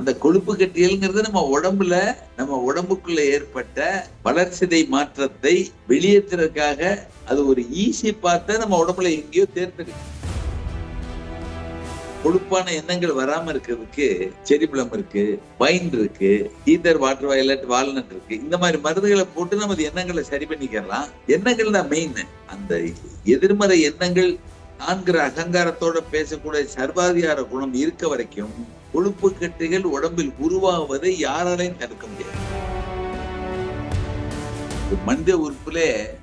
அந்த கொழுப்பு கட்டியல்ங்கிறது நம்ம உடம்புல நம்ம உடம்புக்குள்ள ஏற்பட்ட வளர்ச்சிதை மாற்றத்தை வெளியேற்றுறதுக்காக அது ஒரு ஈஸி பார்த்த நம்ம உடம்புல எங்கேயோ தேர்ந்தெடுக்கும். கொழுப்பான எண்ணங்கள் வராம இருக்கிறதுக்கு செரிபுளம் இருக்கு பைன் இருக்கு ஈதர் வாட்டர் வயலட் வால்நட் இருக்கு. இந்த மாதிரி மருந்துகளை போட்டு நமது எண்ணங்களை சரி பண்ணிக்கலாம் எண்ணங்கள் தான் மெயின் அந்த எதிர்மறை எண்ணங்கள் நான்கிற அகங்காரத்தோட பேசக்கூடிய சர்வாதிகார குணம் இருக்க வரைக்கும் கொழுப்பு கட்டிகள் உடம்பில் உருவாவதை யாராலையும் தடுக்க முடியாது. மனித உறுப்புல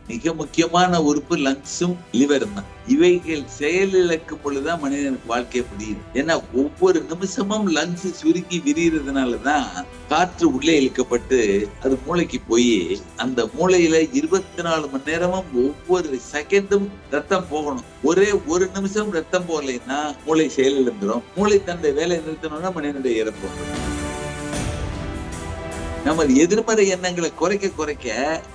மிக முக்கியமான உறுப்பு லங்ஸும் லிவரும் தான். இவைகள் செயலிழக்கும் பொழுதுதான் மனிதனுக்கு வாழ்க்கை முடியுது. ஏன்னா ஒவ்வொரு நிமிஷமும் லங்ஸ் சுருக்கி விரிகிறதுனாலதான் காற்று உள்ளே இழுக்கப்பட்டு அது மூளைக்கு போய் அந்த மூளையில இருபத்தி நாலு மணி நேரமும் ஒவ்வொரு செகண்டும் ரத்தம் போகணும். ஒரே ஒரு நிமிஷம் ரத்தம் போகலைன்னா மூளை செயலிழந்துடும் மூளை தன்னுடைய வேலையை நிறுத்தணும்னா மனிதனுடைய இறப்பு. நமது எதிர்மறை எண்ணங்களை குறைக்க குறைக்க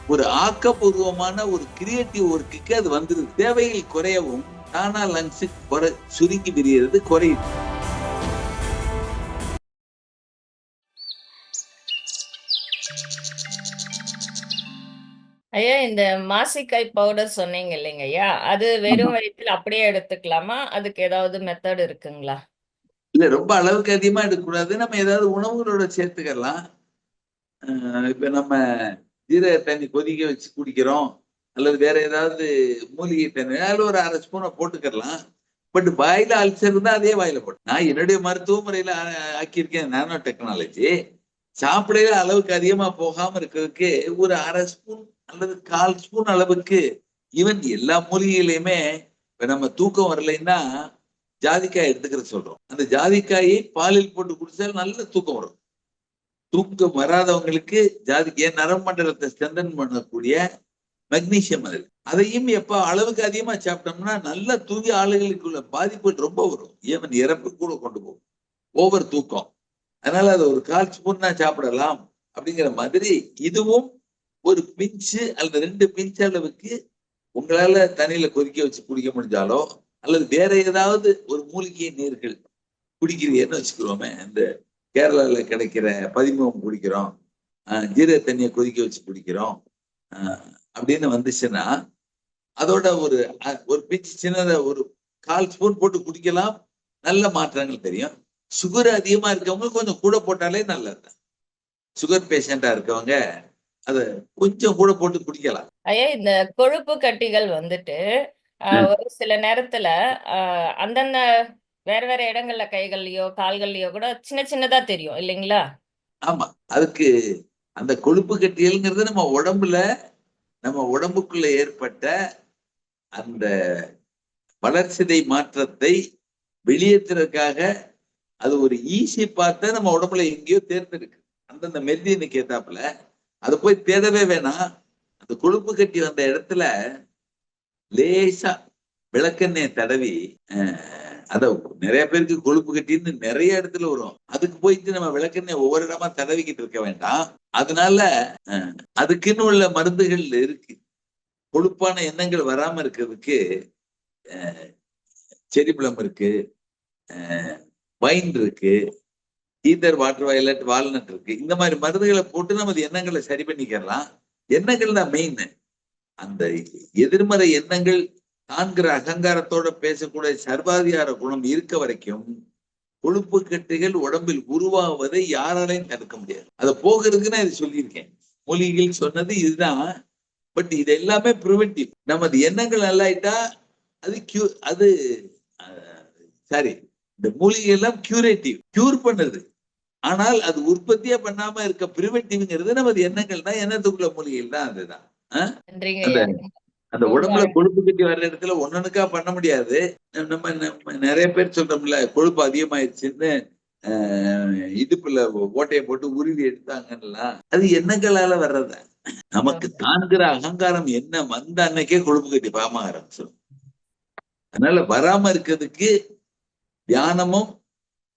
ஒரு ஆக்கப்பூர்வமான ஒரு கிரியேட்டிவ் ஒர்க்குக்கு அது வந்துருது தேவைகள் குறையவும் தானா லங்ஸ் குறை சுருங்கி விரியறது குறையுது ஐயா இந்த மாசிக்காய் பவுடர் சொன்னீங்க இல்லைங்க ஐயா அது வெறும் வயிற்றில் அப்படியே எடுத்துக்கலாமா? அதுக்கு ஏதாவது மெத்தட் இருக்குங்களா? இல்ல ரொம்ப அளவுக்கு அதிகமா எடுக்கக்கூடாது. நம்ம ஏதாவது உணவுகளோட சேர்த்துக்கலாம். இப்ப நம்ம ஜீரக தண்ணி கொதிக்க வச்சு குடிக்கிறோம் அல்லது வேற ஏதாவது மூலிகை தண்ணி அதில் ஒரு அரை ஸ்பூனை போட்டுக்கலாம் பட் வாயில அல்சர் இருந்தா அதே வாயில போட்டு. நான் என்னுடைய மருத்துவ முறையில ஆக்கியிருக்கேன் நானோ டெக்னாலஜி. சாப்பிடையில அளவுக்கு அதிகமா போகாம இருக்கிறதுக்கு ஒரு அரை ஸ்பூன் அல்லது கால் ஸ்பூன் அளவுக்கு ஈவன் எல்லா மூலிகையிலையுமே இப்ப நம்ம தூக்கம் வரலைன்னா ஜாதிக்காய் எடுத்துக்கிற சொல்றோம். அந்த ஜாதிக்காயை பாலில் போட்டு குடிச்சால் நல்ல தூக்கம் வரும். தூக்கம் வராதவங்களுக்கு ஜாதிக்காய் நரமண்டலத்தை மண்டலத்தை ஸ்ட்ரென்தன் பண்ணக்கூடிய மெக்னீசியம் அது. அதையும் எப்ப அளவுக்கு அதிகமா சாப்பிட்டோம்னா நல்லா தூங்கி ஆளுகளுக்குள்ள பாதிப்பு ரொம்ப வரும். ஈவன் இறப்பு கூட கொண்டு போகும். ஓவர் தூக்கம். அதனால அதை ஒரு கால் ஸ்பூன் தான் சாப்பிடலாம் அப்படிங்கிற மாதிரி இதுவும் ஒரு பிஞ்சு அல்லது ரெண்டு பிஞ்சு அளவுக்கு உங்களால தண்ணியில கொதிக்க வச்சு குடிக்க முடிஞ்சாலோ அல்லது வேற ஏதாவது ஒரு மூலிகை நீர்கள் குடிக்கிறீங்கன்னு வச்சுக்கிறோமே இந்த கேரளால கிடைக்கிற பதிமுகம் குடிக்கிறோம். ஜீரக தண்ணியை கொதிக்க வச்சு குடிக்கிறோம். அப்படின்னு வந்துச்சுன்னா அதோட ஒரு ஒரு பிச்சு சின்னத ஒரு கால் ஸ்பூன் போட்டு குடிக்கலாம். நல்ல மாற்றங்கள் தெரியும். சுகர் அதிகமா இருக்கவங்க கொஞ்சம் கூட போட்டாலே நல்லது. சுகர் பேஷண்டா இருக்கவங்க அதை கொஞ்சம் கூட போட்டு குடிக்கலாம். ஐயா இந்த கொழுப்பு கட்டிகள் வந்துட்டு ஒரு சில நேரத்துல அந்தந்த வேற வேற இடங்கள்ல கைகள்லயோ கால்கள்லயோ கூட சின்ன சின்னதா தெரியும் இல்லைங்களா? ஆமா. அதுக்கு அந்த கொழுப்பு கட்டியல்ங்கிறது நம்ம உடம்புல நம்ம உடம்புக்குள்ள ஏற்பட்ட அந்த வளர்ச்சிதை மாற்றத்தை வெளியேற்றுறதுக்காக அது ஒரு ஈஸி பார்த்த நம்ம உடம்புல எங்கேயோ தேர்ந்தெடுக்கு. அந்தந்த மெல்லினுக்கு ஏத்தாப்புல அது போய் தேடவே வேணாம். அந்த கொழுப்பு கட்டி வந்த இடத்துல லேசா விளக்கெண்ணெய் தடவி அத நிறைய பேருக்கு கொழுப்பு கட்டின்னு நிறைய இடத்துல வரும். அதுக்கு போயிட்டு நம்ம விளக்கெண்ணெய் ஒவ்வொரு இடமா தடவிக்கிட்டு இருக்க வேண்டாம். அதனால அதுக்குன்னு உள்ள மருந்துகள் இருக்கு. கொழுப்பான எண்ணங்கள் வராம இருக்கிறதுக்கு அஹ், செரிபுளம் இருக்கு வைன் இருக்கு ஈதர் வாட்டர் வயலட் வால்நட் இருக்கு. இந்த மாதிரி மருந்துகளை போட்டு நம்ம எண்ணங்களை சரி பண்ணிக்கலாம் எண்ணங்கள் தான் மெயின் அந்த எதிர்மறை எண்ணங்கள் நான்கிற அகங்காரத்தோட பேசக்கூடிய சர்வாதிகார குணம் இருக்க வரைக்கும் கொழுப்பு கட்டிகள் உடம்பில் உருவாவதை யாராலையும் தடுக்க முடியாது. அதை போகிறதுக்கு நான் இது சொல்லியிருக்கேன். மூலிகைகள் சொன்னது இதுதான். பட் இது எல்லாமே ப்ரிவென்டிவ் நமது எண்ணங்கள் நல்லாயிட்டா அது கியூ அது சாரி இந்த மூலிகை எல்லாம் கியூரேட்டிவ் கியூர் பண்ணுது. ஆனால் அது உற்பத்தியா பண்ணாம இருக்க ப்ரிவென்டிவ்ங்கிறது நமது எண்ணங்கள் தான் எண்ணத்துக்குள்ள மூலிகைகள் தான் அதுதான் நன்றிங்க. அந்த- உடம்புல கொழுப்பு கட்டி வர்ற இடத்துல ஒன்னொன்னுக்கா பண்ண முடியாது. நம்ம நம்ம நிறைய பேர் சொல்றோம்ல கொழுப்பு அதிகமாயிருச்சுன்னு ஆஹ் இடுப்புல ஓட்டையை போட்டு உருவி எடுத்தாங்கலாம் அது எண்ணங்களால வர்றத? நமக்கு தான்கிற அகங்காரம் என்ன? வந்த அன்னைக்கே கொழுப்பு கட்டி பாம ஆரம்பிச்சிடும் அதனால வராம இருக்கிறதுக்கு தியானமும்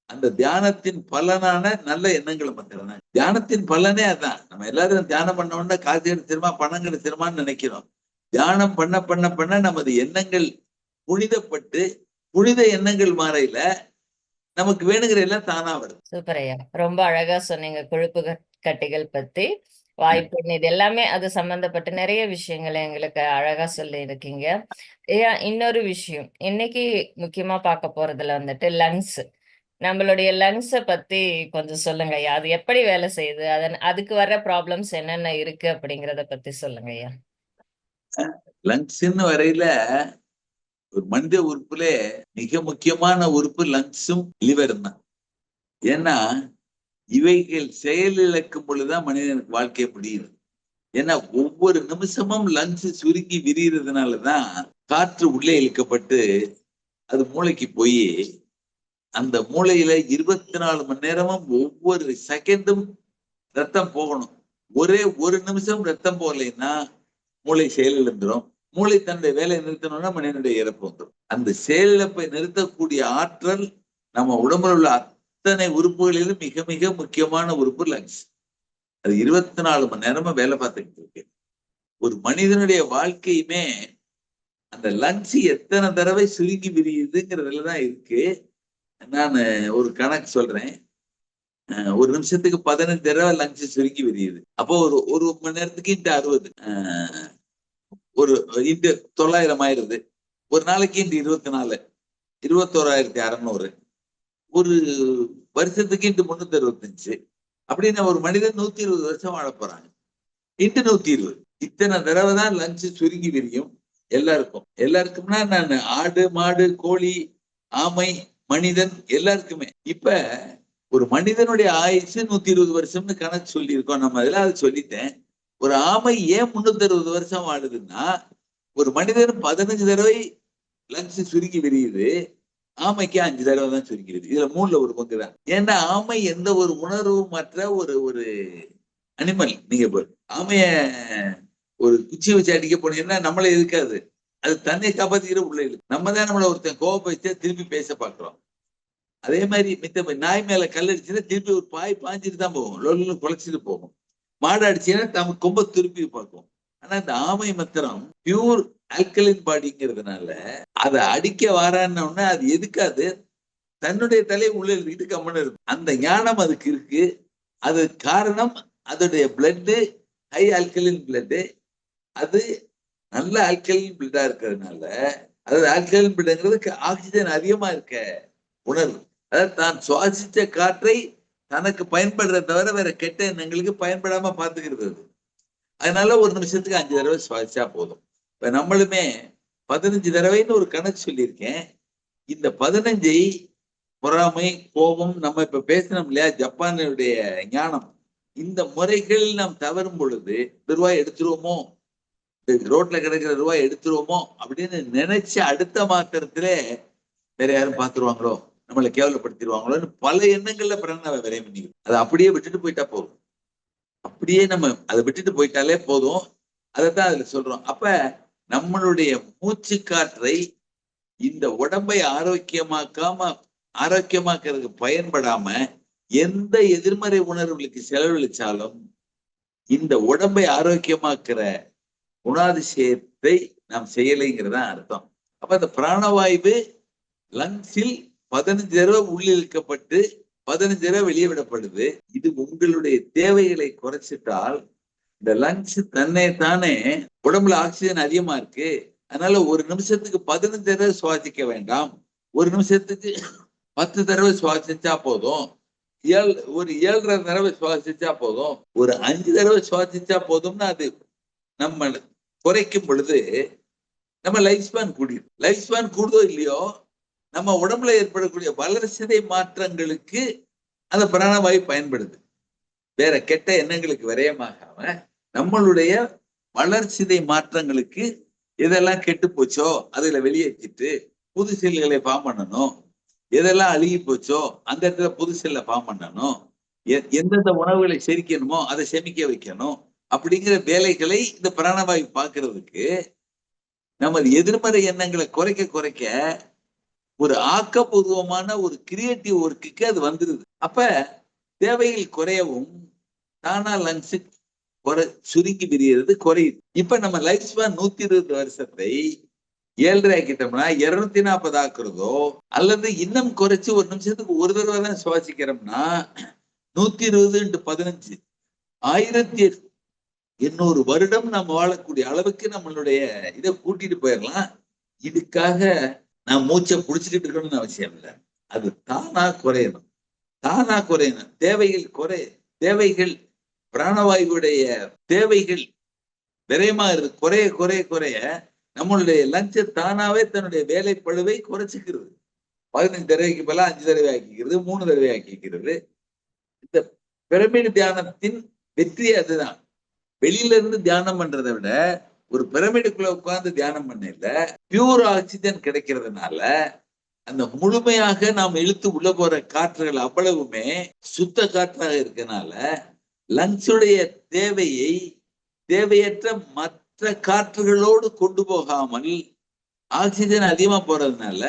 அந்த தியானத்தின் பலனான நல்ல எண்ணங்களை மாத்திரம் தியானத்தின் பலனே அதான். நம்ம எல்லாரும் தியானம் பண்ண உடனே காசு கிடைச்சிருமா பணம் கிடைச்சிருமான்னு நினைக்கிறோம். தியானம் பண்ண பண்ண பண்ண நமது எண்ணங்கள் புனிதப்பட்டு புனித எண்ணங்கள் மாறையில நமக்கு வேணுங்கிற எல்லாம் தானா வருது. சூப்பர் ஐயா. ரொம்ப அழகா சொன்னீங்க. கொழுப்பு கட்- கட்டிகள் பத்தி. வாய்ப்புண் இது எல்லாமே அது சம்பந்தப்பட்ட நிறைய விஷயங்களை எங்களுக்கு அழகா சொல்லி இருக்கீங்க ஐயா இன்னொரு விஷயம். இன்னைக்கு முக்கியமா பார்க்க போறதுல வந்துட்டு லங்ஸ் நம்மளுடைய லங்ஸை பத்தி கொஞ்சம் சொல்லுங்க ஐயா. அது எப்படி வேலை செய்யுது? அதன் அதுக்கு வர்ற ப்ராப்ளம்ஸ் என்னென்ன இருக்கு அப்படிங்கறத பத்தி சொல்லுங்க ஐயா. லங்ஸ்ன்னு வரையில ஒரு மனித உறுப்புல மிக முக்கியமான உறுப்பு லங்ஸும் லிவரும் தான். ஏன்னா இவைகள் செயலிழக்கும் பொழுதுதான் மனிதனுக்கு வாழ்க்கை முடியுது. ஏன்னா ஒவ்வொரு நிமிஷமும் லங்ஸ் சுருங்கி விரிகிறதுனாலதான் காற்று உள்ளே இழுக்கப்பட்டு அது மூளைக்கு போய் அந்த மூளையில இருபத்தி நாலு மணி நேரமும் ஒவ்வொரு செகண்டும் ரத்தம் போகணும். ஒரே ஒரு நிமிஷம் ரத்தம் போகலைன்னா மூளை செயலிழந்துடும் மூளை தன்னுடைய வேலையை நிறுத்தணும்னா மனிதனுடைய இறப்பு வந்துடும் அந்த செயலிழப்பை நிறுத்தக்கூடிய ஆற்றல் நம்ம உடம்புல உள்ள அத்தனை உறுப்புகளிலும் மிக மிக முக்கியமான உறுப்பு லங்ஸ் அது இருபத்தி நாலு மணி நேரமா வேலை பார்த்துக்கிட்டு இருக்கு. ஒரு மனிதனுடைய வாழ்க்கையுமே அந்த லங்ஸ் எத்தனை தடவை சுருங்கி விரியுதுங்கிறதுல தான் இருக்கு. நான் ஒரு கணக்கு சொல்றேன். ஒரு நிமிஷத்துக்கு பதினஞ்சு தடவை லங்ஸ் சுருங்கி விரியுது அப்போ ஒரு ஒரு மணி நேரத்துக்கு இன்ட்டு அறுபது. ஒரு இன்ட்டு தொள்ளாயிரம் ஆயிருது ஒரு நாளைக்கு இன்ட்டு இருபத்தி நாலு இருபத்தோராயிரத்தி அறநூறு. ஒரு வருஷத்துக்கு இன்ட்டு முன்னூத்தி அறுபத்தஞ்சு. அப்படின்னு ஒரு மனிதன் நூத்தி இருபது வருஷம் வாழ போறாங்க. இன்ட்டு நூத்தி இருபது. இத்தனை தடவை தான் லஞ்ச் சுருங்கி விரியும். எல்லாருக்கும். எல்லாருக்கும்னா நான் ஆடு மாடு கோழி ஆமை மனிதன் எல்லாருக்குமே. இப்ப ஒரு மனிதனுடைய ஆயுசு நூத்தி இருபது வருஷம்னு கணக்கு சொல்லியிருக்கோம். நம்ம அதில் அதை சொல்லிட்டேன். ஒரு ஆமை ஏன் முன்னூத்தி அறுபது வருஷம் வாழுதுன்னா ஒரு மனிதன் பதினஞ்சு தடவை லங்ஸ் சுருக்கி விரியுது ஆமைக்கு அஞ்சு தடவை தான் சுருங்கி விரியுது இதுல மூணுல ஒரு பங்கு தான். ஏன்னா ஆமை எந்த ஒரு உணர்வும் மற்ற ஒரு ஒரு அனிமல் நீங்க ஆமைய ஒரு குச்சி வச்சு அடிக்க போனீங்கன்னா நம்மள இருக்காது அது தன்னை காப்பாத்திக்கிற உள்ள இருக்கு நம்ம தான் நம்மள ஒருத்தன் கோபம் வச்சா திருப்பி பேச பாக்குறோம் அதே மாதிரி மித்த நாய் மேல கல் அடிச்சுன்னா திருப்பி ஒரு பாய் பாஞ்சிட்டு தான் போகும். லொல்லு குலைச்சிட்டு போகும். மாடு அடிச்சுன்னா தம் கொம்ப திருப்பி பார்க்கும். ஆனா இந்த ஆமை மத்திரம் பியூர் ஆல்கலின் பாடிங்கிறதுனால அதை அடிக்க வாரான்னு அது எதுக்காது? தன்னுடைய தலையை உள்ள எழுதிட்டு கம்மன் இருக்கும். அந்த ஞானம் அதுக்கு இருக்கு. அது காரணம் அதோடைய பிளட்டு ஹை ஆல்கலின் பிளட்டு அது நல்ல ஆல்கலின் பிளட்டா இருக்கிறதுனால அதாவது ஆல்கலின் பிளட்ங்கிறது ஆக்சிஜன் அதிகமா இருக்க உணர்வு. அதாவது தான் சுவாசிச்ச காற்றை தனக்கு பயன்படுறத தவிர வேற கெட்ட எண்ணங்களுக்கு பயன்படாம பார்த்துக்கிறது அது. அதனால ஒரு நிமிஷத்துக்கு அஞ்சு தடவை சுவாசிச்சா போதும். இப்ப நம்மளுமே பதினஞ்சு தடவைன்னு ஒரு கணக்கு சொல்லியிருக்கேன். இந்த பதினஞ்சை பொறாமை கோபம் நம்ம இப்ப பேசினோம் இல்லையா? ஜப்பானுடைய ஞானம். இந்த முறைகள் நாம் தவறும் பொழுது இந்த ரூபாய் எடுத்துருவோமோ? இந்த ரோட்ல கிடக்கிற ரூபாய் எடுத்துருவோமோ? அப்படின்னு நினைச்ச அடுத்த மாத்திரத்திலே வேற யாரும் பாத்துருவாங்களோ நம்மளை கேவலப்படுத்திடுவாங்களோன்னு பல எண்ணங்கள்ல பிறகு விரைவு பண்ணிக்கிறோம் அதை அப்படியே விட்டுட்டு போயிட்டா போதும். அப்படியே நம்ம அதை விட்டுட்டு போயிட்டாலே போதும். அதைத்தான் அதுல சொல்றோம். அப்ப நம்மளுடைய மூச்சு காற்றை இந்த உடம்பை ஆரோக்கியமாக்காம ஆரோக்கியமாக்குறதுக்கு பயன்படாம எந்த எதிர்மறை உணர்வுகளுக்கு செலவழிச்சாலும் இந்த உடம்பை ஆரோக்கியமாக்குற குணாதிசயத்தை நாம் செய்யலைங்கிறதான் அர்த்தம். அப்ப அந்த பிராணவாயு லங்ஸில் பதினஞ்சு தடவை உள்ளிழுக்கப்பட்டு பதினஞ்சு தடவை வெளியே விடப்படுது. இது உங்களுடைய தேவைகளை குறைச்சிட்டால் இந்த லங்ஸ் தன்னை தானே உடம்புல ஆக்சிஜன் அதிகமா இருக்கு. அதனால ஒரு நிமிஷத்துக்கு பதினஞ்சு தடவை சுவாசிக்க வேண்டாம். ஒரு நிமிஷத்துக்கு பத்து தடவை சுவாசிச்சா போதும். ஏழு ஒரு ஏழரை தடவை சுவாசிச்சா போதும். ஒரு அஞ்சு தடவை சுவாசிச்சா போதும்னு அது நம்ம குறைக்கும் பொழுது நம்ம லைஃப் ஸ்பேன் கூடிடும் லைஃப் ஸ்பேன் கூடுதோ இல்லையோ நம்ம உடம்புல ஏற்படக்கூடிய வளர்சிதை மாற்றங்களுக்கு அந்த பிராணவாயு பயன்படுது. வேற கெட்ட எண்ணங்களுக்கு விரயமாகாம நம்மளுடைய வளர்ச்சிதை மாற்றங்களுக்கு எதெல்லாம் கெட்டு போச்சோ அதுல வெளியேற்றிட்டு புது செல்களை ஃபார்ம் பண்ணணும். எதெல்லாம் அழுகி போச்சோ அந்த இடத்துல புது செல்லை ஃபார்ம் பண்ணணும். எந்தெந்த உணவுகளை செரிக்கணுமோ அதை செமிக்க வைக்கணும். அப்படிங்கிற வேலைகளை இந்த பிராணவாயு பார்க்கறதுக்கு நமது எதிர்மறை எண்ணங்களை குறைக்க குறைக்க ஒரு ஆக்கப்பூர்வமான ஒரு கிரியேட்டிவ் ஒர்க்குக்கு அது வந்துருது. அப்ப தேவையில் குறையவும் தானா லங்ஸ் குறை சுருங்கி பிரியறது குறையுது. இப்ப நம்ம லைஃப் ஸ்பேன் நூத்தி இருபது வருஷத்தை ஏழரை ஆக்கிட்டோம்னா இருநூத்தி நாற்பது ஆக்குறதோ அல்லது இன்னும் குறைச்சு ஒரு நிமிஷத்துக்கு ஒரு தடவை தான் சுவாசிக்கிறோம்னா நூத்தி இருபது இன்ட்டு பதினஞ்சு. ஆயிரத்தி எண்ணூறு வருடம் நம்ம வாழக்கூடிய அளவுக்கு நம்மளுடைய இதை கூட்டிட்டு போயிடலாம். இதுக்காக நான் மூச்சை புடிச்சுக்கிட்டு இருக்கணும்னு அவசியம் இல்லை. அது தானா குறையணும். தானா குறையணும். தேவைகள் குறை தேவைகள் பிராணவாயுடைய தேவைகள் விரயமா இருக்கு குறைய குறைய குறைய நம்மளுடைய லஞ்ச தானாவே தன்னுடைய வேலை பழுவை குறைச்சிக்கிறது. பதினஞ்சு தடவைக்கு பதிலா அஞ்சு தடவை ஆக்கிக்கிறது மூணு தடவை ஆக்கிக்கிறது. இந்த பிரமிடு தியானத்தின் வெற்றி அதுதான். வெளியில இருந்து தியானம் பண்றதை விட ஒரு பிரமிடுக்குள்ள உட்கார்ந்து தியானம் பண்ணல பியூர் ஆக்சிஜன் கிடைக்கிறதுனால அந்த முழுமையாக நாம் இழுத்து உள்ள போற காற்றுகள் அவ்வளவுமே சுத்த காற்றாக இருக்கனால லங்ஸுடைய தேவையை தேவையற்ற மற்ற காற்றுகளோடு கொண்டு போகாமல் ஆக்சிஜன் அதிகமா போறதுனால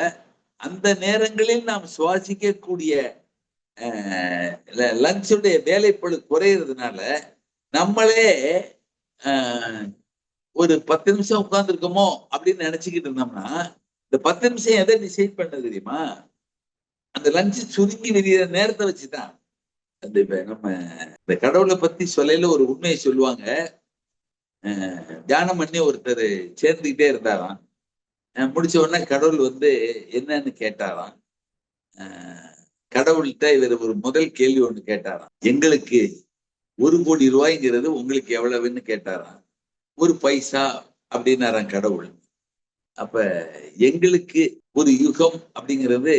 அந்த நேரங்களில் நாம் சுவாசிக்கக்கூடிய லங்ஸுடைய வேலைப்பழு குறையிறதுனால நம்மளே ஆஹ், ஒரு பத்து நிமிஷம் உட்கார்ந்துருக்கோமோ அப்படின்னு நினைச்சுக்கிட்டு இருந்தோம்னா இந்த பத்து நிமிஷம் எதை டிசைட் பண்ண தெரியுமா? அந்த லஞ்ச் சுருங்கி விரிகிற நேரத்தை வச்சுதான். அந்த இப்ப நம்ம இந்த கடவுளை பத்தி சொல்லையில ஒரு உண்மையை சொல்லுவாங்க. தியானம் பண்ணி ஒருத்தர் சேர்ந்துக்கிட்டே இருந்தாராம். முடிச்ச உடனே கடவுள் வந்து என்னன்னு கேட்டாராம். கடவுள்கிட்ட இவர் ஒரு முதல் கேள்வி ஒன்று கேட்டாராம். எங்களுக்கு ஒரு கோடி ரூபாய்ங்கிறது உங்களுக்கு எவ்வளவுன்னு கேட்டாராம். ஒரு பைசா அப்படின்னாராம் கடவுள். அப்ப எங்களுக்கு ஒரு யுகம் அப்படிங்கிறது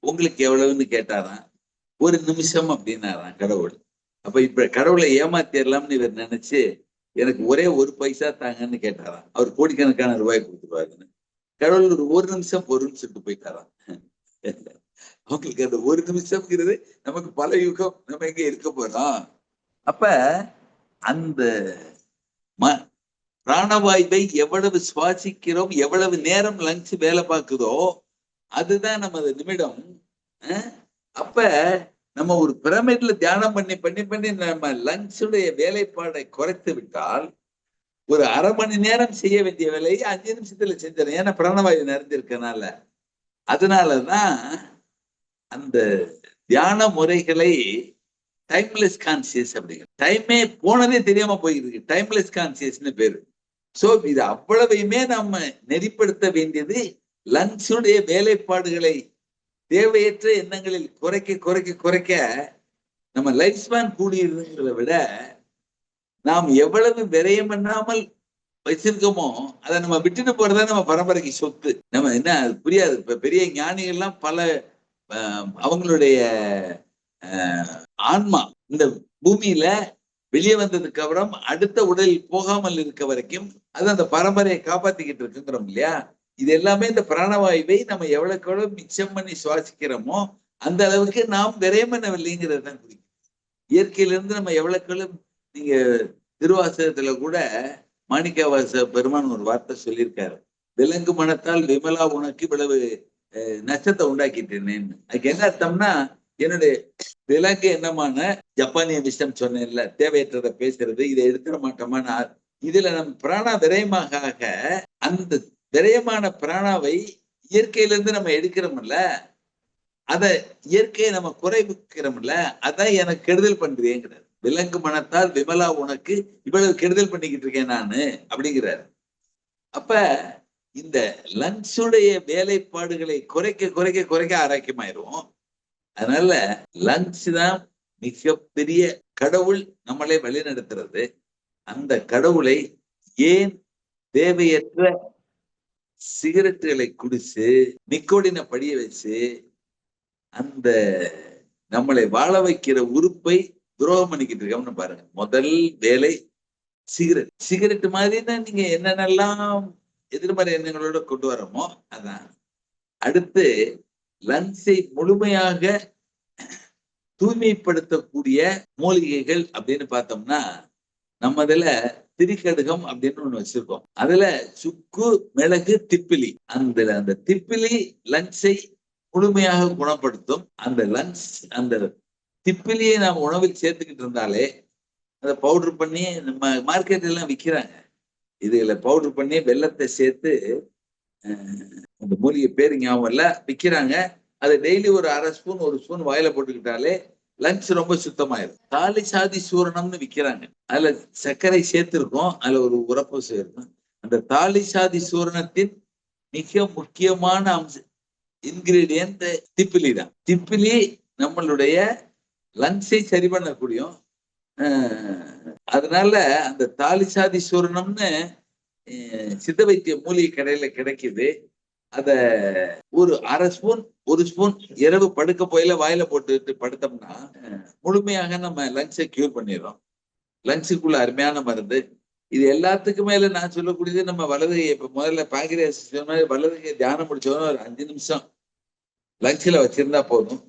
உங்களுக்கு எவ்வளவுன்னு கேட்டாராம். ஒரு நிமிஷம் அப்படின்னாராம் கடவுள். அப்ப இப்ப கடவுளை ஏமாத்திடலாம்னு இவர் நினைச்சு எனக்கு ஒரே ஒரு பைசா தாங்கன்னு கேட்டாராம். அவர் கோடிக்கணக்கான ரூபாய் கொடுத்துருவாருன்னு. கடவுள் ஒரு ஒரு நிமிஷம் பொருள்னு சொல்லிட்டு போயிட்டாராம். அவங்களுக்கு அந்த ஒரு நிமிஷம்ங்கிறது நமக்கு பல யுகம் நம்ம எங்க இருக்க போறோம். அப்ப அந்த ம பிராணவாயுவை எவ்வளவு சுவாசிக்கிறோம் எவ்வளவு நேரம் லங்ஸ் வேலை பார்க்குதோ அதுதான் நமது நிமிடம். அப்ப நம்ம ஒரு பிரமிட்ல தியானம் பண்ணி பண்ணி பண்ணி நம்ம லங்ஸுடைய வேலைப்பாடை குறைத்து விட்டால் ஒரு அரை மணி நேரம் செய்ய வேண்டிய வேலையை அஞ்சு நிமிஷத்துல செஞ்சிடும் ஏன்னா பிராணவாயு நிறைஞ்சிருக்கனால. அதனாலதான் அந்த தியான முறைகளை டைம்லெஸ் கான்சியஸ் அப்படிங்கிற டைமே போனதே தெரியாம போயிருக்கு டைம்லெஸ் கான்சியஸ்னு பேரு. சோ இது அவ்வளவையுமே நம்ம நெறிப்படுத்த வேண்டியது லங்ஸுடைய வேலைப்பாடுகளை தேவையற்ற எண்ணங்களில் குறைக்க குறைக்க குறைக்க நம்ம லைஃப் ஸ்பேன் கூடியிருதுங்கிறத விட நாம் எவ்வளவு விரயம் பண்ணாமல் வச்சிருக்கோமோ அதை நம்ம விட்டுட்டு போறதா நம்ம பரம்பரைக்கு சொத்து. நம்ம என்ன அது புரியாது. இப்ப பெரிய ஞானிகள்லாம் பல அவங்களுடைய ஆன்மா இந்த பூமியில வெளியே வந்ததுக்கு அப்புறம் அடுத்த உடலில் போகாமல் இருக்க வரைக்கும் அது அந்த பரம்பரையை காப்பாத்திக்கிட்டு இருக்குங்கிறோம் இல்லையா? இது எல்லாமே இந்த பிராணவாயுவை நம்ம எவ்வளவுக்கு எவ்வளவு மிச்சம் பண்ணி சுவாசிக்கிறோமோ அந்த அளவுக்கு நாம் விரயம் பண்ணவில்லைங்கிறது தான் குறிக்கும் இயற்கையிலிருந்து நம்ம எவ்வளவுக்கு எவ்வளவு நீங்க திருவாசகத்துல கூட மாணிக்கவாச பெருமான் ஒரு வார்த்தை சொல்லியிருக்காரு. விலங்கு மனத்தால் விமலா உனக்கு இவ்வளவு அஹ், நஷ்டத்தை உண்டாக்கிட்டேனேன்னு. அதுக்கு என்ன அர்த்தம்னா என்னுடைய விலங்கு என்னமான ஜப்பானிய விஷயம் சொன்னேன்ல தேவையற்றதை பேசுறது இதை எடுத்துட மாட்டோமான்னு இதுல நம்ம பிராணா விரயமாக அந்த விரயமான பிராணாவை இயற்கையிலிருந்து நம்ம எடுக்கிறோம்ல அத இயற்கையை நம்ம குறைக்கிறோம்ல அதான் எனக்கு கெடுதல் பண்றியேங்கிறார் விலங்கு மனத்தால் விமலா உனக்கு இவ்வளவு கெடுதல் பண்ணிக்கிட்டு இருக்கேன் நானு அப்படிங்கிறார். அப்ப இந்த லங்ஸுடைய வேலைப்பாடுகளை குறைக்க குறைக்க குறைக்க ஆரோக்கியமாயிரும். அதனால லங்ஸ் தான் மிகப்பெரிய கடவுள் நம்மளை வழிநடத்துறது. அந்த கடவுளை ஏன் தேவையற்ற சிகரெட்டுகளை குடிச்சு நிக்கோடின படிய வச்சு அந்த நம்மளை வாழ வைக்கிற உறுப்பை துரோகம் பண்ணிக்கிட்டு இருக்கோம்னு பாருங்க. முதல் வேலை சிகரெட். சிகரெட் மாதிரி தான் நீங்க என்னென்னலாம் எதிர்மறை எண்ணங்களோட கொண்டு வரமோ அதான். அடுத்து லங்ஸை முழுமையாக தூய்மைப்படுத்தக்கூடிய மூலிகைகள் அப்படின்னு பார்த்தோம்னா நம்ம இதுல திரிகடுகம் அப்படின்னு ஒண்ணு வச்சிருக்கோம். அதுல சுக்கு மிளகு திப்பிலி. அந்த அந்த திப்பிலி லங்ஸை முழுமையாக குணப்படுத்தும். அந்த லங்ஸ் அந்த திப்பிலியை நாம் உணவில் சேர்த்துக்கிட்டு இருந்தாலே அதை பவுடர் பண்ணி நம்ம மார்க்கெட்ல எல்லாம் விற்கிறாங்க இதுல பவுடர் பண்ணி வெள்ளத்தை சேர்த்து அந்த மூலிகை பேர் ஞாபகம் இல்ல விக்கிறாங்க. அதை டெய்லி ஒரு அரை ஸ்பூன் ஒரு ஸ்பூன் வாயில போட்டுக்கிட்டாலே லங்ஸ் ரொம்ப சுத்தமாயிரும். தாலி சாதி சூரணம்னு விற்கிறாங்க அதுல சர்க்கரை சேர்த்திருக்கோம். அதுல ஒரு உரப்பு சேர்க்கும் அந்த தாலி சாதி சூரணத்தின் மிக முக்கியமான அம்ச இன்கிரீடியன்ட் திப்பிலி தான். திப்பிலி நம்மளுடைய லங்ஸை சரி பண்ணக்கூடியும். அதனால அந்த தாலி சாதி சூரணம்னு சித்த வைத்திய மூலிகை கடையில கிடைக்குது. அத ஒரு அரை ஸ்பூன் ஒரு ஸ்பூன் இரவு படுக்க போயில வாயில போட்டுட்டு படுத்தோம்னா முழுமையாக நம்ம லங்ஸை கியூர் பண்ணிடுறோம். லங்ஸுக்குள்ள அருமையான மருந்து. இது எல்லாத்துக்கும் மேல நான் சொல்லக்கூடியது நம்ம வலது இப்ப முதல்ல பாங்கிரியாஸ் சொன்ன மாதிரி வலது தியானம் முடிச்சவன ஒரு அஞ்சு நிமிஷம் லங்ஸ்ல வச்சிருந்தா போதும்.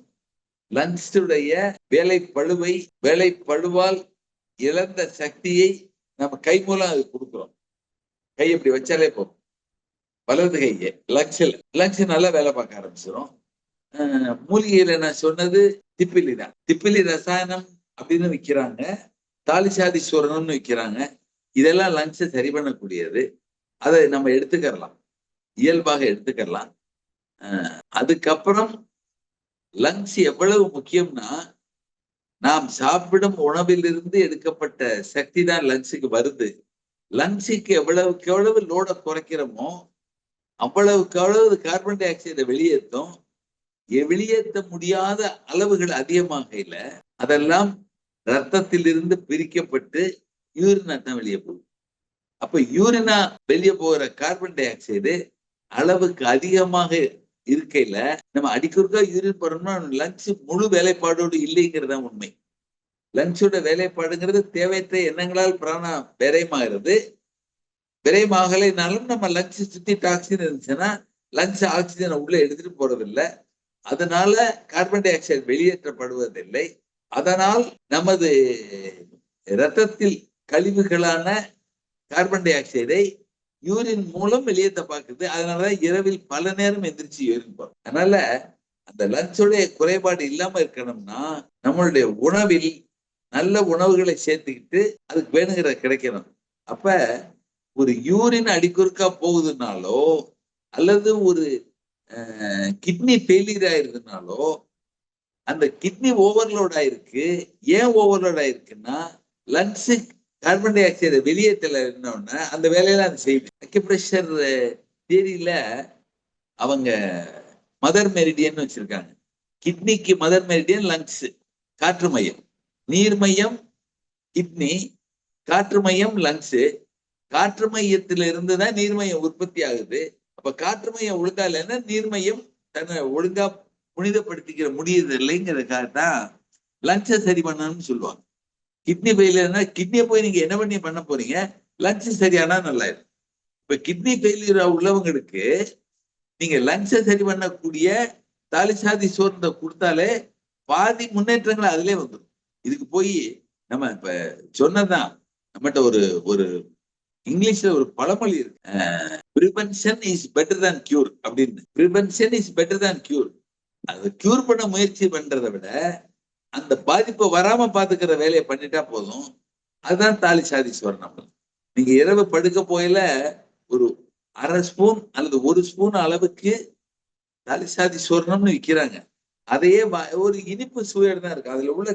லங்ஸுடைய வேலை பழுவை வேலை பழுவால் இழந்த சக்தியை நம்ம கை மூலம் அது கொடுக்குறோம். கை இப்படி வச்சாலே போதும். வலது கையை லக்ஷல் லக்ஷ நல்லா வேலை பார்க்க ஆரம்பிச்சிடும் மூலிகையில நான் சொன்னது திப்பிலி தான். திப்பிலி ரசாயனம் அப்படின்னு விற்கிறாங்க தாலிசாதி சூரணம்னு விற்கிறாங்க இதெல்லாம் லங்ஸை சரி பண்ணக்கூடியது. அதை நம்ம எடுத்துக்கரலாம் இயல்பாக எடுத்துக்கரலாம் அதுக்கப்புறம் லங்ஸ் எவ்வளவு முக்கியம்னா நாம் சாப்பிடும் உணவிலிருந்து எடுக்கப்பட்ட சக்தி தான் லங்ஸுக்கு வருது. லங்ஸுக்கு எவ்வளவுக்கு எவ்வளவு லோட குறைக்கிறோமோ அவ்வளவுக்கு அவ்வளவு கார்பன் டை ஆக்சைடை வெளியேற்றும் வெளியேற்ற முடியாத அளவுகள் அதிகமாக இல்லை. அதெல்லாம் ரத்தத்திலிருந்து பிரிக்கப்பட்டு யூரினா தான் வெளியே போகுது. அப்ப யூரினா வெளியே போகிற கார்பன் டை ஆக்சைடு அளவுக்கு அதிகமாக இருக்கையில நம்ம அடிக்கொருக்கா யூரின் போறோம்னா லங்ஸ் முழு வேலைப்பாடோடு இல்லைங்கிறது தான் உண்மை. லஞ்சோட வேலைப்பாடுங்கிறது தேவையற்ற எண்ணங்களால் பிராணம் விரயமாகிறது. விரயமாகலைனாலும் நம்ம லஞ்ச் சுத்தி டாக்ஸின் இருந்துச்சுன்னா லஞ்ச் ஆக்சிஜனை உள்ள எடுத்துட்டு போறதில்லை. அதனால கார்பன் டை ஆக்சைடு வெளியேற்றப்படுவதில்லை. அதனால் நமது இரத்தத்தில் கழிவுகளான கார்பன் டை ஆக்சைடை யூரின் மூலம் வெளியேற்ற பார்க்குது. அதனாலதான் இரவில் பல நேரம் எந்திரிச்சு யூரின் போறோம் அதனால அந்த லங்ஸோடைய குறைபாடு இல்லாம இருக்கணும்னா நம்மளுடைய உணவில் நல்ல உணவுகளை சேர்த்துக்கிட்டு அதுக்கு வேணுங்கிற கிடைக்கணும். அப்ப ஒரு யூரின் அடிக்குறுக்கா போகுதுனாலோ அல்லது ஒரு கிட்னி ஃபெயிலியர் ஆயிருதுனாலோ அந்த கிட்னி ஓவர்லோட் ஆயிருக்கு. ஏன் ஓவர்லோட் ஆயிருக்குன்னா லங்ஸு கார்பன் டை ஆக்சைடு வெளியேற்றல என்னன்னா அந்த வேலையெல்லாம் அது செய்யுது. அக்கிப்ரெஷர் தியரியில அவங்க மதர் மெரிடியன் வச்சிருக்காங்க. கிட்னிக்கு மதர் மெரிடியன் லங்ஸ் காற்று மையம். நீர் மையம் கிட்னி காற்று மையம் லங்ஸு காற்று மையத்திலிருந்து தான் நீர்மையம் உற்பத்தி ஆகுது. அப்ப காற்று மையம் ஒழுங்கா இல்லைன்னா நீர்மையம் தன்னை ஒழுங்கா புனிதப்படுத்திக்கிற முடியுது இல்லைங்கிறதுக்காக தான் லங்ஸை சரி பண்ணணும்னு சொல்லுவாங்க. கிட்னி ஃபெயிலியர்னா கிட்னியை போய் நீங்க என்ன பண்ணி பண்ண போறீங்க? லங்ஸ் சரியானா நல்லா இருக்கும் இப்ப கிட்னி ஃபெயிலியர் உள்ளவங்களுக்கு நீங்க லங்ஸை சரி பண்ணக்கூடிய தாலிசாதி சோர்ந்த கொடுத்தாலே பாதி முன்னேற்றங்கள் அதுலேயே வந்துடும் இதுக்கு போய் நம்ம இப்ப சொன்னதான் நம்மகிட்ட ஒரு ஒரு இங்கிலீஷ்ல ஒரு பழமொழி இருக்கு. Prevention is better than cure அப்படின்னு. Prevention is better than cure அது கியூர் பண்ண முயற்சி பண்றதை விட அந்த பாதிப்பை வராம பாத்துக்கிற வேலையை பண்ணிட்டா போதும். அதுதான் தாலி சாதி சுவர்ணம். நீங்க இரவு படுக்க போயில ஒரு அரை ஸ்பூன் அல்லது ஒரு ஸ்பூன் அளவுக்கு தாலி சாதி சுவர்ணம்னு விற்கிறாங்க அதையே ஒரு இனிப்பு சுவையோடு தான் இருக்கு. அதுல உள்ள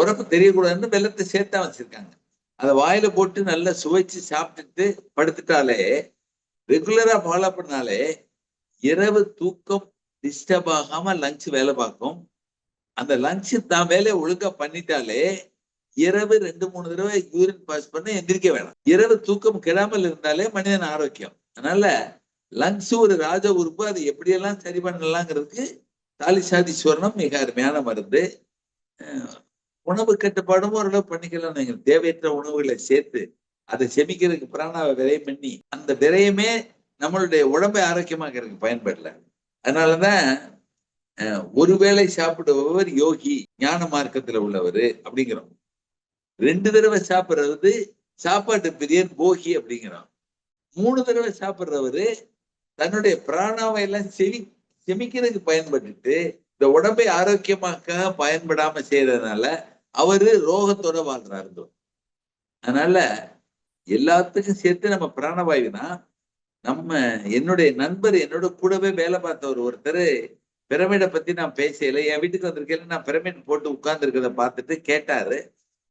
உரப்பு தெரியக்கூடாதுன்னு வெள்ளத்தை சேர்த்தா வச்சிருக்காங்க. அதை வாயில போட்டு நல்லா சுவைச்சு சாப்பிட்டுட்டு படுத்துட்டாலே ரெகுலரா ஃபாலோ பண்ணாலே இரவு தூக்கம் டிஸ்டர்ப் ஆகாம லஞ்ச் வேலை பார்க்கும். அந்த லஞ்ச் தான் வேலையை ஒழுங்கா பண்ணிட்டாலே இரவு ரெண்டு மூணு தடவை யூரின் பாஸ் பண்ண எந்திரிக்க வேணாம். இரவு தூக்கம் கெடாமல் இருந்தாலே மனிதன் ஆரோக்கியம். அதனால லங்ஸ் ஒரு ராஜ உறுப்பு அதை எப்படியெல்லாம் சரி பண்ணலாங்கிறதுக்கு தாலிசாதி சுவர்ணம் மிக அருமையான மருந்து உணவு கட்டுப்பாடும் ஓரளவு பண்ணிக்கலாம் நீங்க தேவையற்ற உணவுகளை சேர்த்து அதை செமிக்கிறதுக்கு பிராணாவை விரயம் பண்ணி அந்த விரயமே நம்மளுடைய உடம்பை ஆரோக்கியமாக்கிறதுக்கு பயன்படல. அதனாலதான் ஒருவேளை சாப்பிடுபவர் யோகி ஞான மார்க்கத்துல உள்ளவர் அப்படிங்கிறோம். ரெண்டு தடவை சாப்பிடுறது சாப்பாட்டு பிரியன் போகி அப்படிங்கிறோம். மூணு தடவை சாப்பிடுறவரு தன்னுடைய பிராணாவை எல்லாம் செவி செமிக்கிறதுக்கு பயன்பட்டுட்டு இந்த உடம்பை ஆரோக்கியமாக பயன்படாம செய்யறதுனால அவரு ரோகத்தோட வாழ்றாரு அதனால எல்லாத்துக்கும் சேர்த்து நம்ம பிராணவாயுனா நம்ம என்னுடைய நண்பர் என்னோட கூடவே வேலை பார்த்தவர் ஒருத்தர் பிரமிடை பத்தி நான் பேசல என் வீட்டுக்கு வந்திருக்கேன் நான் பிரமிட் போட்டு உட்கார்ந்து இருக்கிறத பார்த்துட்டு கேட்டாரு.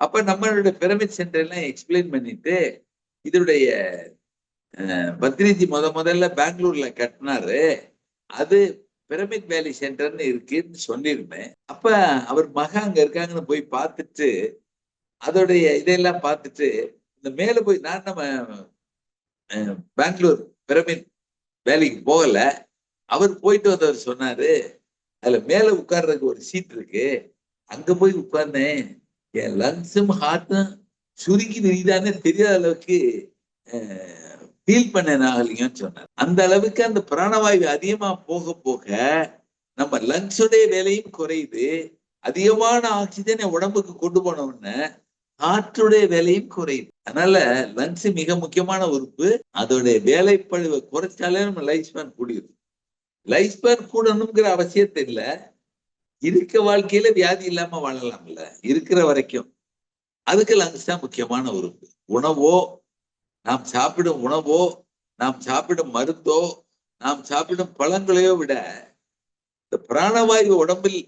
அப்ப நம்மளுடைய பிரமிட் சென்டர் எல்லாம் எக்ஸ்பிளைன் பண்ணிட்டு இதனுடைய அஹ், பத்ரிஜி முத முதல்ல பெங்களூர்ல கட்டினாரு. அது பிரமிட் வேலி சென்டர்னு இருக்குன்னு சொல்லியிருந்தேன். அப்ப அவர் மகன் அங்க இருக்காங்கன்னு போய் பார்த்துட்டு அதோடைய இதெல்லாம் பார்த்துட்டு இந்த மேல போய் நான் நம்ம அஹ், பெங்களூர் பிரமிட் வேலைக்கு போகல. அவர் போயிட்டு வந்தவர் சொன்னாரு அதுல மேல உட்கார்றதுக்கு ஒரு சீட் இருக்கு. அங்க போய் உட்கார்ந்தேன். என் லங்ஸும் ஹார்ட்டும் சுருக்கி விரிதானே தெரியாத அளவுக்கு ஃபீல் பண்ண நாகலிங்கன்னு சொன்னார். அந்த அளவுக்கு அந்த பிராணவாயு அதிகமா போக போக நம்ம லங்ஸுடைய வேலையும் குறையுது. அதிகமான ஆக்சிஜனை உடம்புக்கு கொண்டு போன உடனே காற்றுடைய வேலையும் குறையுது. அதனால லங்ஸ் மிக முக்கியமான உறுப்பு. அதோடைய வேலைப்பழுவை குறைச்சாலே நம்ம லைஃப் ஸ்பேன் கூடிடும் லைஃப் ஸ்பேன் கூடணுங்கிற அவசியத்தை இல்லை. இருக்க வாழ்க்கையில வியாதி இல்லாம வாழலாம்ல. இருக்கிற வரைக்கும். அதுக்கு லங்ஸ் தான் முக்கியமான உறுப்பு. உணவோ நாம் சாப்பிடும் உணவோ நாம் சாப்பிடும் மருந்தோ நாம் சாப்பிடும் பழங்களையோ விட இந்த பிராணவாயு உடம்பில்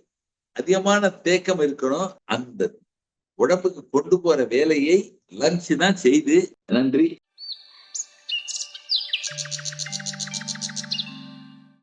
அதிகமான தேக்கம் இருக்கணும். அந்த உடம்புக்கு கொண்டு போற வேலையை லஞ்ச் தான் செய்து. நன்றி.